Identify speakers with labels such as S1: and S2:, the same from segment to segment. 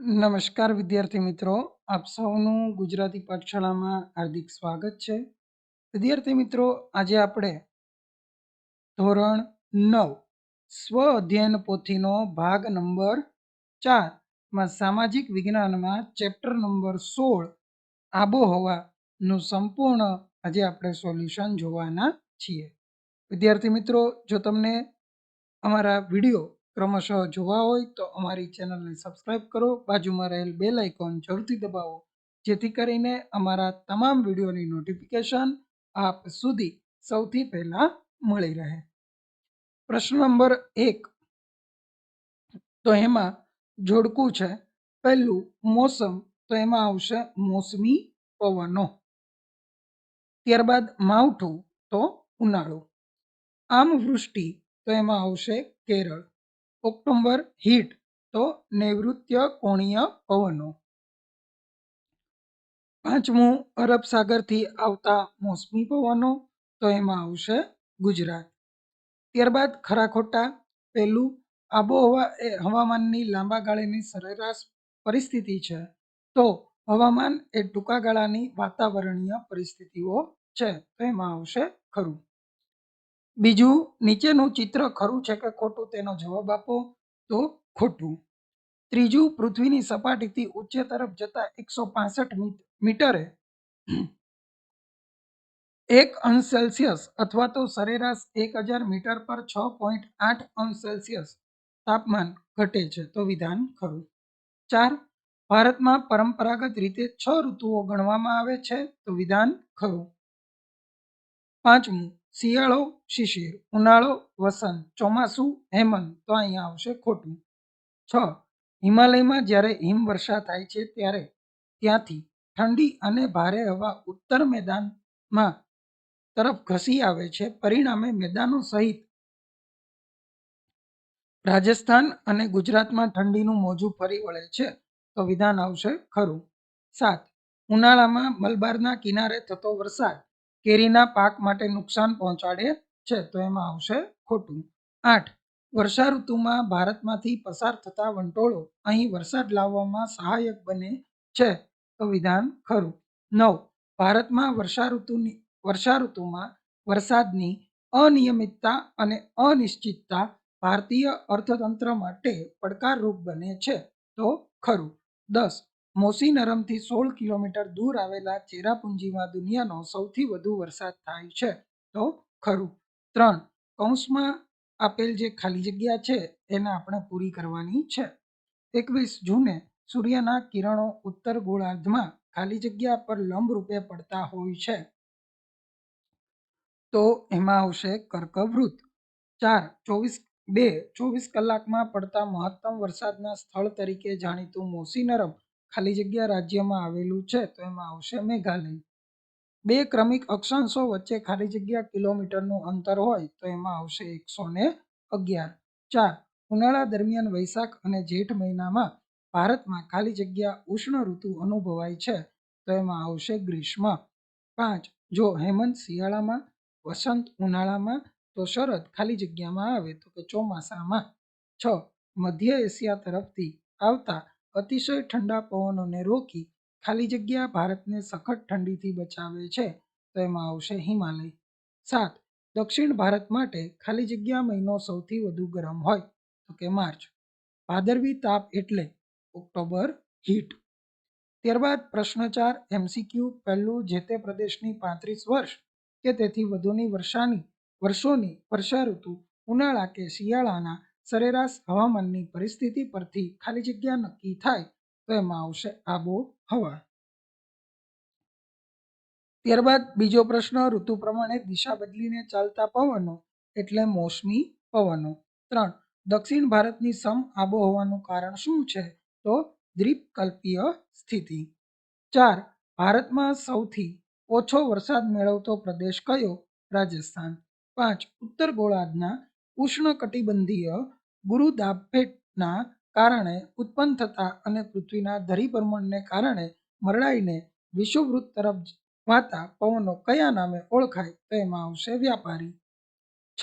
S1: નમસ્કાર, વિદ્યાર્થી મિત્રો. આપ સૌનું ગુજરાતી પાઠશાળામાં હાર્દિક સ્વાગત છે. વિદ્યાર્થી મિત્રો, આજે આપણે ધોરણ નવ, સ્વ અધ્યયન પોથીનો ભાગ નંબર ચારમાં સામાજિક વિજ્ઞાનમાં ચેપ્ટર નંબર સોળ આબોહવાનું સંપૂર્ણ આજે આપણે સોલ્યુશન જોવાના છીએ. વિદ્યાર્થી મિત્રો, જો તમને અમારા વીડિયો ક્રમશઃ જોવા હોય તો અમારી ચેનલને સબસ્ક્રાઇબ કરો, બાજુમાં રહેલ બેલ આઇકોન જરૂરથી દબાવો, જેથી કરીને અમારા તમામ વિડીયોની નોટિફિકેશન આપ સુધી સૌથી પહેલાં મળી રહે. પ્રશ્ન નંબર એક. તો એમાં જોડકું છે. પહેલું, મોસમ. તો એમાં આવશે મોસમી પવનો. ત્યારબાદ માવઠું. તો ઉનાળો. આમ વૃષ્ટિ. તો એમાં આવશે કેરળ. ઓક્ટોબર હીટ તો નૈઋત્ય કોણીય પવનો. પાંચમું, અરબ સાગરથી આવતા મોસમી પવનો તો એમાં આવશે ગુજરાત. ત્યારબાદ ખરાખોટા, પહેલું આબોહવા એ હવામાનની લાંબા ગાળાની સરેરાશ પરિસ્થિતિ છે. તો હવામાન એ ટૂંકા ગાળાની વાતાવરણીય પરિસ્થિતિઓ છે તો એમાં આવશે ખરું. બીજું, નીચેનું ચિત્ર ખરું છે કે ખોટું તેનો જવાબ આપો તો ખોટું. ત્રીજું, પૃથ્વીની સપાટીથી ઉચ્ચ તરફ જતા એકસો પાસઠ મીટરે એક અંશ સેલ્સિયસ અથવા તો સરેરાશ એક હજાર મીટર પર છ પોઈન્ટ આઠ અંશ સેલ્સિયસ તાપમાન ઘટે છે, તો વિધાન ખરું. ચાર, ભારતમાં પરંપરાગત રીતે છ ઋતુઓ ગણવામાં આવે છે, તો વિધાન ખરું. પાંચમું શિયાળો શિશિર, ઉનાળો વસંત, ચોમાસું, હેમંત, તો અહીંયા આવશે ખોટું. છ. હિમાલયમાં જ્યારે હિમવર્ષા થાય છે ત્યારે ત્યાંથી ઠંડી અને ભારે હવા ઉત્તર મેદાનમાં તરફ ઘસી આવે છે. પરિણામે મેદાનો સહિત રાજસ્થાન અને ગુજરાતમાં ઠંડીનું મોજું ફરી વળે છે, તો વિધાન આવશે ખરું. સાત. ઉનાળામાં મલબારના કિનારે થતો વરસાદ. કેરીના પાક માટે નુકસાન પહોંચાડે છે, તો એમાં આવશે ખોટું. આઠ. વર્ષા ઋતુમાં ભારતમાંથી પસાર થતા વંટોળો અહીં વરસાદ લાવવામાં સહાયક બને છે, તો વિધાન ખરું. નવ. ભારતમાં વર્ષા ઋતુની વર્ષા ઋતુમાં વરસાદની અનિયમિતતા અને અનિશ્ચિતતા ભારતીય અર્થતંત્ર માટે પડકારરૂપ બને છે, તો ખરું. દસ. મોસી નરમથી સોળ કિલોમીટર દૂર આવેલા ચેરાપુંજીમાં દુનિયાનો સૌથી વધુ વરસાદ થાય છે. તો ખરું. ત્રણ, કૌંસમાં આપેલ જે ખાલી જગ્યા છે, એને આપણે પૂરી કરવાની છે. એકવીસ જૂને સૂર્યના કિરણો ઉત્તર ગોળાર્ધમાં ખાલી જગ્યા પર લંબ રૂપે પડતા હોય છે. તો એમાં આવશે કર્કવૃત ચાર, ચોવીસ, બે, ચોવીસ કલાકમાં પડતા મહત્તમ વરસાદના સ્થળ તરીકે જાણીતું મોસીનરમ ખાલી જગ્યા રાજ્યમાં આવેલું છે, તો એમાં આવશે મેઘાલય. બે ક્રમિક અક્ષાંશો વચ્ચે ખાલી જગ્યા કિલોમીટરનું અંતર હોય, તો એમાં આવશે એકસો ને અગિયાર. ચાર, ઉનાળા દરમિયાન વૈશાખ અને જેઠ મહિનામાં ભારતમાં ખાલી જગ્યા ઉષ્ણ ઋતુ અનુભવાય છે, તો એમાં આવશે ગ્રીષ્મ. પાંચ, જો હેમંત શિયાળામાં, વસંત ઉનાળામાં, તો શરદ ખાલી જગ્યામાં આવે, તો કે ચોમાસામાં. છ, મધ્ય એશિયા તરફથી આવતા અતિશય ઠંડા પવનોને રોકી ખાલી જગ્યા ભારતને સખત ઠંડીથી બચાવે છે, તો એમાં આવશે હિમાલય. સાત, દક્ષિણ ભારત માટે ખાલી જગ્યા મહિનો સૌથી વધુ ગરમ હોય, તો કે માર્ચ. ભાદરવી તાપ એટલે ઓક્ટોબર હીટ ત્યારબાદ પ્રશ્ન ચાર એમસીક્યુ પહેલું જે તે પ્રદેશની પાંત્રીસ વર્ષ કે તેથી વધુની વર્ષાની, વર્ષોની વર્ષા ઋતુ ઉનાળા કે શિયાળાના સરેરાશ હવામાનની પરિસ્થિતિ પરથી ખાલી જગ્યા નક્કી થાય તો એમાં આવશે આબોહવા. ત્યારબાદ બીજો પ્રશ્ન, ઋતુ પ્રમાણે દિશા બદલીને ચાલતા પવનો એટલે મોસમી પવનો. ત્રણ, દક્ષિણ ભારતની સમ આબોહવાનું કારણ શું છે? તો દ્વીપકલ્પીય સ્થિતિ. ચાર, ભારતમાં સૌથી ઓછો વરસાદ મેળવતો પ્રદેશ કયો? રાજસ્થાન. પાંચ, ઉત્તર ગોળાર્ધના ઉષ્ણકટિબંધીય ગુરુદાભેટના કારણે ઉત્પન્ન થતા અને પૃથ્વીના ધરીભ્રમણને કારણે મરડાઈને વિષુવવૃત્ત તરફ વાતા પવનો કયા નામે ઓળખાય તો એમાં આવશે વ્યાપારી. છ.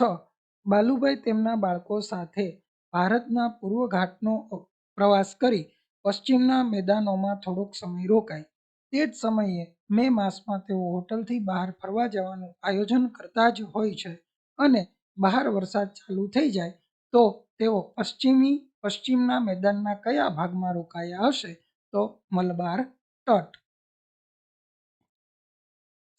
S1: બાલુભાઈ તેમના બાળકો સાથે ભારતના પૂર્વ ઘાટનો પ્રવાસ કરી પશ્ચિમના મેદાનોમાં થોડોક સમય રોકાય. તે જ સમયે મે માસમાં તેઓ હોટલથી બહાર ફરવા જવાનું આયોજન કરતા જ હોય છે અને બહાર વરસાદ ચાલુ થઈ જાય તો તેઓ પશ્ચિમી પશ્ચિમના મેદાનના કયા ભાગમાં રોકાયા હશે? તો મલબાર તટ.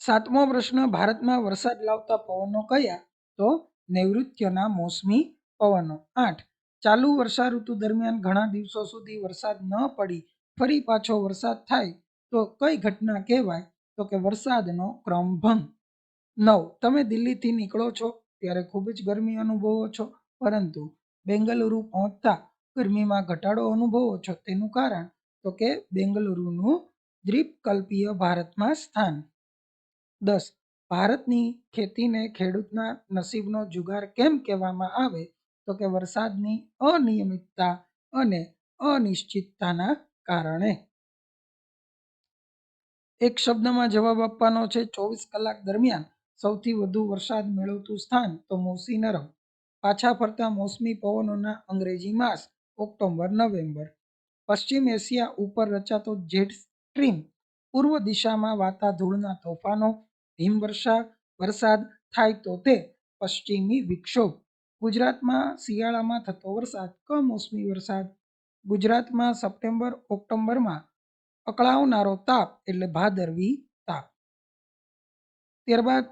S1: સાતમો પ્રશ્ન, ભારતમાં વરસાદ લાવતા પવનો કયા? તો નૈઋત્યના મોસમી પવનો. આઠ, ચાલુ વર્ષા ઋતુ દરમિયાન ઘણા દિવસો સુધી વરસાદ ન પડી, ફરી પાછો વરસાદ થાય. તો કઈ ઘટના કહેવાય? તો કે વરસાદનો ક્રમભંગ. નવ, તમે દિલ્હીથી નીકળો છો, ત્યારે ખૂબ જ ગરમી અનુભવો છો. પરંતુ બેંગલુરુ પહોંચતા ગરમીમાં ઘટાડો અનુભવો છો તેનું કારણ તો કે બેંગલુરુનું દ્વીપકલ્પીય ભારતમાં સ્થાન. દસ. ભારતની ખેતીને ખેડૂતના નસીબનો જુગાર કેમ કહેવામાં આવે તો કે વરસાદની અનિયમિતતા અને અનિશ્ચિતતાના કારણે. એક શબ્દમાં જવાબ આપવાનો છે, ચોવીસ કલાક દરમિયાન સૌથી વધુ વરસાદ મેળવતું સ્થાન તો મોસી નરમ પાછા ફરતા મોસમી પવનોના અંગ્રેજી માસ ઓક્ટોબર, નવેમ્બર. પશ્ચિમ એશિયા ઉપર રચાતો જેટ સ્ટ્રીમ પૂર્વ દિશામાં વાતા ધૂળના તોફાનો, હિમવર્ષા, વરસાદ થાય તો તે પશ્ચિમી વિક્ષોભ. ગુજરાતમાં શિયાળામાં થતો વરસાદ, કમોસમી વરસાદ. ગુજરાતમાં સપ્ટેમ્બર, ઓક્ટોબરમાં અકળાવનારો તાપ એટલે ભાદરવી તાપ. ત્યારબાદ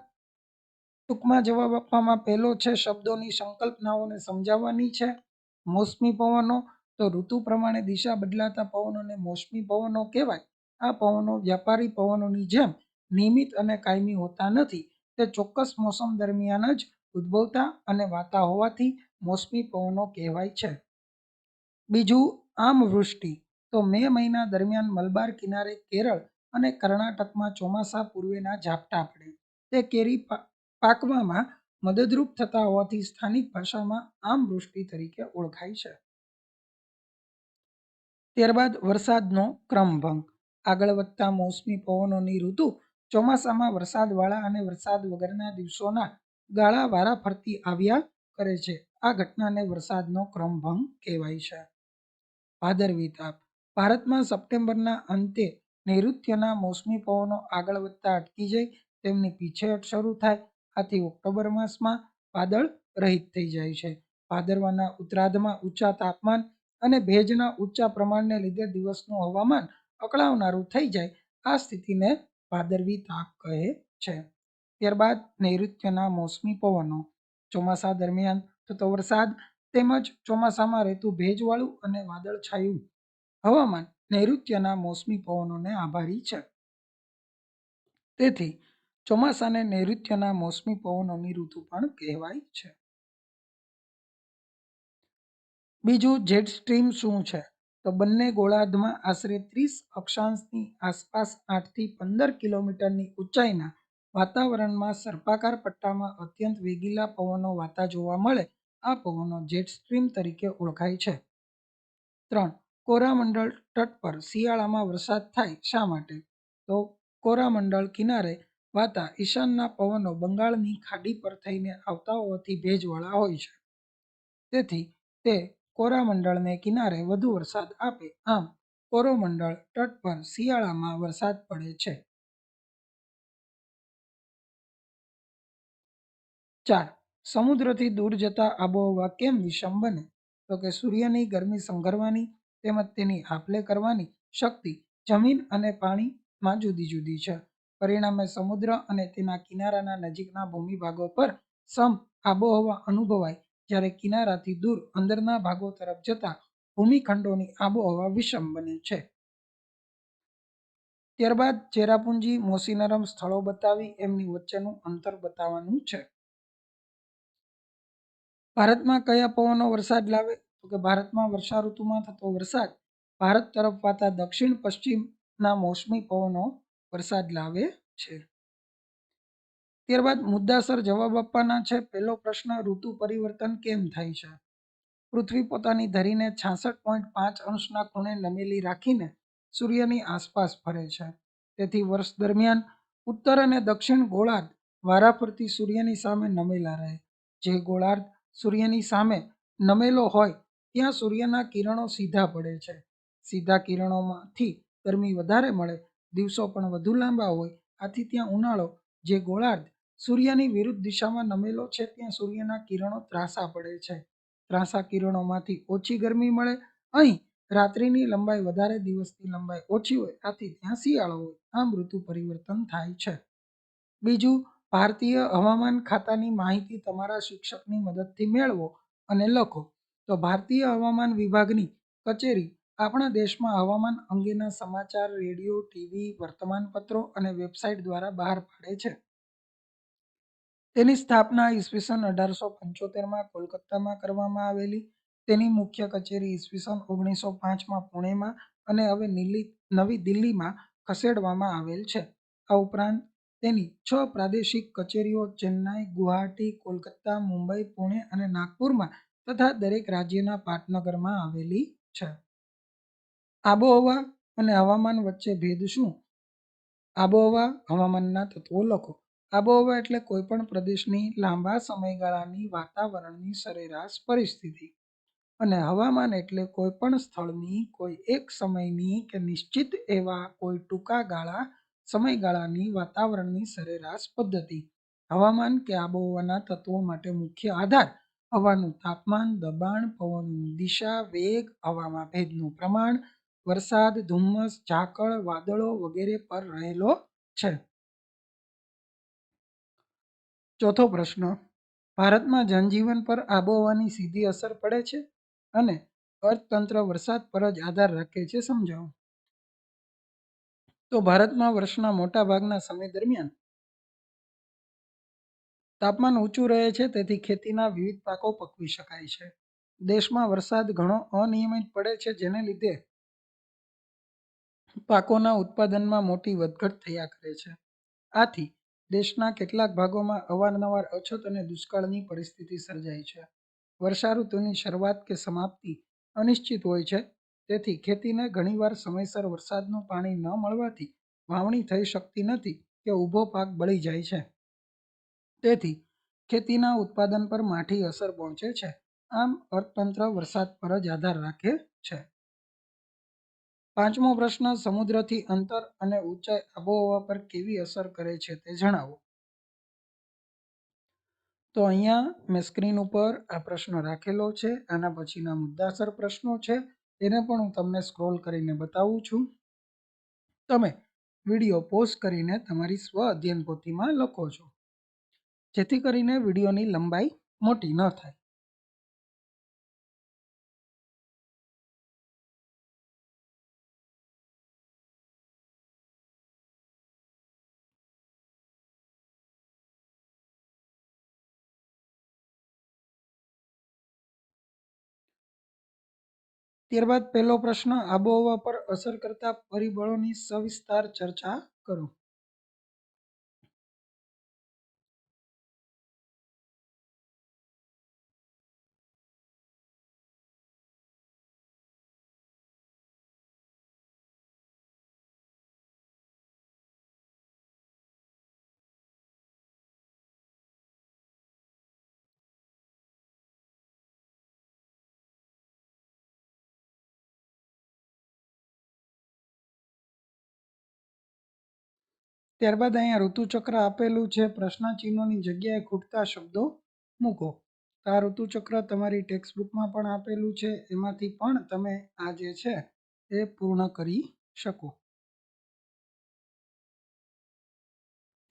S1: ટૂંકમાં જવાબ આપવામાં પહેલો છે શબ્દોની સંકલ્પનાઓને સમજાવવાની છે. મોસમી પવનો, તો ઋતુ પ્રમાણે દિશા બદલાતા પવનોને મોસમી પવનો કહેવાય. આ પવનો વ્યાપારી પવનોની જેમ નિયમિત અને કાયમી હોતા નથી. તે ચોક્કસ મોસમ દરમિયાન જ ઉદ્ભવતા અને વાતા હોવાથી મોસમી પવનો કહેવાય છે. બીજું આમવૃષ્ટિ તો મે મહિના દરમિયાન મલબાર કિનારે કેરળ અને કર્ણાટકમાં ચોમાસા પૂર્વેના ઝાપટા પડે. તે કેરી પાકવામાં મદદરૂપ થતા હોવાથી સ્થાનિક ભાષામાં આમવૃષ્ટિ તરીકે ઓળખાય છે. ત્યારબાદ વરસાદનો ક્રમભંગ આગળ વધતા મોસમી પવનોની ઋતુ ચોમાસામાં વરસાદવાળા અને વરસાદ વગરના દિવસોના ગાળા વારા ફરતી આવ્યા કરે છે. આ ઘટનાને વરસાદનો ક્રમભંગ કહેવાય છે. ભાદરવી તાપ ભારતમાં સપ્ટેમ્બરના અંતે નૈઋત્યના મોસમી પવનો આગળ વધતા અટકી જાય, તેમની પીછેહટ શરૂ થાય આથી ઓક્ટોબર માસમાં વાદળ રહિત થઈ જાય છે. ભાદરવાના ઉત્તરાર્ધમાં ઊંચા તાપમાન અને ભેજના ઊંચા પ્રમાણને લીધે દિવસનું હવામાન અકળાવનારું થઈ જાય, આ સ્થિતિને ભાદરવી તાપ કહે છે. ત્યારબાદ નૈઋત્યના મોસમી પવનો. ચોમાસા દરમિયાન થતો વરસાદ તેમજ ચોમાસામાં રહેતું ભેજવાળું અને વાદળછાયું હવામાન નૈઋત્યના મોસમી પવનોને આભારી છે. તેથી ચોમાસાને નૈઋત્યના મોસમી પવનોની ઋતુ પણ કહેવાય છે. બીજું જેટ સ્ટ્રીમ શું છે? તો બંને ગોળાર્ધમાં આશરે ત્રીસ અક્ષાંશની આસપાસ આઠથી પંદર કિલોમીટરની ઊંચાઈના વાતાવરણમાં સર્પાકાર પટ્ટામાં અત્યંત વેગીલા પવનો વાતા જોવા મળે, આ પવનો જેટ સ્ટ્રીમ તરીકે ઓળખાય છે. ત્રણ, કોરામંડળ તટ પર શિયાળામાં વરસાદ થાય શા માટે? તો કોરામંડળ કિનારે વાતા ઈશાનના પવનો બંગાળની ખાડી પર થઈને આવતા હોવાથી ભેજવાળા હોય છે. તેથી તે કોરામંડળને કિનારે વધુ વરસાદ આપે. આમ કોરોમંડળ તટ પર શિયાળામાં વરસાદ પડે છે. ચાર. સમુદ્રથી દૂર જતા આબોહવા કેમ વિષમ બને? તો કે સૂર્યની ગરમી સંઘરવાની તેમજ તેની આપલે કરવાની શક્તિ જમીન અને પાણીમાં જુદી જુદી છે. પરિણામે સમુદ્ર અને તેના કિનારાના નજીકના ભૂમિભાગો પર સમ આબોહવા અનુભવાય, જ્યારે કિનારાથી દૂર અંદરના ભાગો તરફ જતા ભૂમિખંડોની આબોહવા વિષમ બને છે. ત્યારબાદ ચેરાપુંજી મોસીનરમ સ્થળો બતાવી એમની વચ્ચેનું અંતર બતાવવાનું છે. ભારતમાં કયા પવનો વરસાદ લાવે? તો કે ભારતમાં વર્ષા ઋતુમાં થતો વરસાદ, ભારત તરફ વાતા દક્ષિણ પશ્ચિમના મોસમી પવનો વરસાદ લાવે છે. ત્યારબાદ મુદ્દાસર જવાબ આપવાના છે. પહેલો પ્રશ્ન, ઋતુ પરિવર્તન કેમ થાય છે? પૃથ્વી પોતાની ધરીને છાસઠ પોઈન્ટ પાંચ અંશના ખૂણે નમેલી રાખીને સૂર્યની આસપાસ ફરે છે. તેથી વર્ષ દરમિયાન ઉત્તર અને દક્ષિણ ગોળાર્ધ વારાફરતી સૂર્યની સામે નમેલા રહે. જે ગોળાર્ધ સૂર્યની સામે નમેલો હોય, ત્યાં સૂર્યના કિરણો સીધા પડે છે. સીધા કિરણોમાંથી ગરમી વધારે મળે દિવસો પણ વધુ લાંબા હોય, આથી ત્યાં ઉનાળો, જે ગોળાર્ધ, સૂર્યની વિરુદ્ધ દિશામાં નમેલો છે, ત્યાં સૂર્યના કિરણો ત્રાસા પડે છે. ત્રાસા કિરણોમાંથી ઓછી ગરમી મળે, અહીં રાત્રિની લંબાઈ વધારે, દિવસની લંબાઈ ઓછી હોય, આથી ત્યાં શિયાળો હોય આમ ઋતુ પરિવર્તન થાય છે. બીજું, ભારતીય હવામાન ખાતાની માહિતી તમારા શિક્ષકની મદદથી મેળવો અને લખો. તો ભારતીય હવામાન વિભાગની કચેરી આપણા દેશમાં હવામાન અંગેના સમાચાર, રેડિયો, ટીવી, વર્તમાનપત્રો અને વેબસાઇટ દ્વારા બહાર પાડે છે. તેની સ્થાપના ઈસવીસન અઢારસો પંચોતેરમાં કોલકાતામાં કરવામાં આવેલી, તેની મુખ્ય કચેરી ઈસવીસન ઓગણીસો પાંચમાં પુણેમાં અને હવે નીલી નવી દિલ્હીમાં ખસેડવામાં આવેલ છે. આ ઉપરાંત તેની છ પ્રાદેશિક કચેરીઓ ચેન્નાઈ, ગુવાહાટી, કોલકાતા, મુંબઈ, પુણે અને નાગપુરમાં તથા દરેક રાજ્યના પાટનગરમાં આવેલી છે. આબોહવા અને હવામાન વચ્ચે ભેદ શું? આબોહવા, હવામાનના તત્વો લખો. આબોહવા એટલે કોઈપણ પ્રદેશની લાંબા સમયગાળાની વાતાવરણની સરેરાશ પરિસ્થિતિ. અને હવામાન એટલે કોઈપણ સ્થળની, કોઈ એક સમયની કે નિશ્ચિત એવા કોઈ ટૂંકા ગાળા સમયગાળાની વાતાવરણની સરેરાશ પદ્ધતિ. હવામાન કે આબોહવાના તત્વો માટે મુખ્ય આધાર હવાનું તાપમાન, દબાણ, પવનની દિશા, વેગ, હવામાં ભેજનું પ્રમાણ વરસાદ, ધુમ્મસ, ઝાકળ, વાદળો વગેરે પર રહેલો છે. ચોથો પ્રશ્ન. ભારતમાં જનજીવન પર આબોહવાની સીધી અસર પડે છે અને અર્થતંત્ર વરસાદ પર જ આધાર રાખે છે સમજાવો. તો ભારતમાં વર્ષના મોટા ભાગના સમય દરમિયાન તાપમાન ઊંચું રહે છે, તેથી ખેતીના વિવિધ પાકો પકવી શકાય છે. દેશમાં વરસાદ ઘણો અનિયમિત પડે છે, જેને લીધે પાકોના ઉત્પાદનમાં મોટી વધઘટ થયા કરે છે. આથી દેશના કેટલાક ભાગોમાં અવારનવાર અછત અને દુષ્કાળની પરિસ્થિતિ સર્જાય છે. વર્ષા ઋતુની શરૂઆત કે સમાપ્તિ અનિશ્ચિત હોય છે, તેથી ખેતીને ઘણીવાર સમયસર વરસાદનું પાણી ન મળવાથી વાવણી થઈ શકતી નથી કે ઊભો પાક બળી જાય છે. તેથી ખેતીના ઉત્પાદન પર માઠી અસર પહોંચે છે. આમ અર્થતંત્ર વરસાદ પર જ આધાર રાખે છે. પાંચમો પ્રશ્ન, સમુદ્રથી અંતર અને ઊંચાઈ આબોહવા પર કેવી અસર કરે છે તે જણાવો. તો અહીંયા મેં સ્ક્રીન ઉપર આ પ્રશ્ન રાખેલો છે, આના પછીના મુદ્દાસર પ્રશ્નો છે, એને પણ હું તમને સ્ક્રોલ કરીને બતાવું છું. તમે વીડિયો પોઝ કરીને તમારી સ્વ અધ્યયન પોથીમાં લખો છો, જેથી કરીને વિડીયોની લંબાઈ મોટી ન થાય. ત્યારબાદ પહેલો પ્રશ્ન આબોહવા પર અસર કરતા પરિબળોની સવિસ્તાર ચર્ચા કરો. ત્યારબાદ અહીંયા ઋતુચક્ર આપેલું છે. પ્રશ્નચિહ્નોની જગ્યાએ ખૂટતા શબ્દો મૂકો. આ ઋતુચક્ર તમારી ટેક્સ્ટ બુકમાં પણ આપેલું છે. એમાંથી પણ તમે આ જે છે એ પૂર્ણ કરી શકો.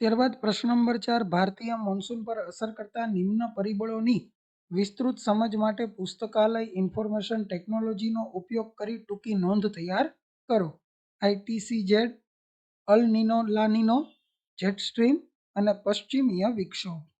S1: ત્યારબાદ પ્રશ્ન નંબર ચાર, ભારતીય મોન્સૂન પર અસર કરતા નિમ્ન પરિબળોની વિસ્તૃત સમજ માટે પુસ્તકાલય ઇન્ફોર્મેશન ટેકનોલોજીનો ઉપયોગ કરી ટૂંકી નોંધ તૈયાર કરો. આઈટીસી જેડ અલ નિનો લા નીનો જેટ સ્ટ્રીમ અને પશ્ચિમીય વિક્ષોભ.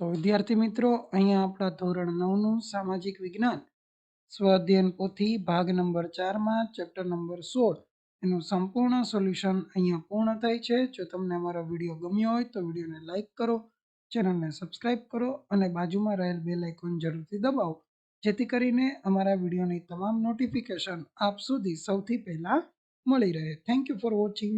S1: તો વિદ્યાર્થી મિત્રો, અહીંયા આપણા ધોરણ નવનું સામાજિક વિજ્ઞાન. સ્વઅધ્યયન પોથી ભાગ નંબર ચારમાં, ચેપ્ટર નંબર સોળ. એનું સંપૂર્ણ સોલ્યુશન અહીંયા પૂર્ણ થાય છે. જો તમને અમારો વીડિયો ગમ્યો હોય તો વિડીયોને લાઇક કરો, ચેનલને સબસ્ક્રાઇબ કરો અને બાજુમાં રહેલ બેલ આઇકોન જરૂરથી દબાવો. જેથી કરીને અમારા વિડીયોની તમામ નોટિફિકેશન આપ સુધી સૌથી પહેલાં મળી રહે. Thank you for watching.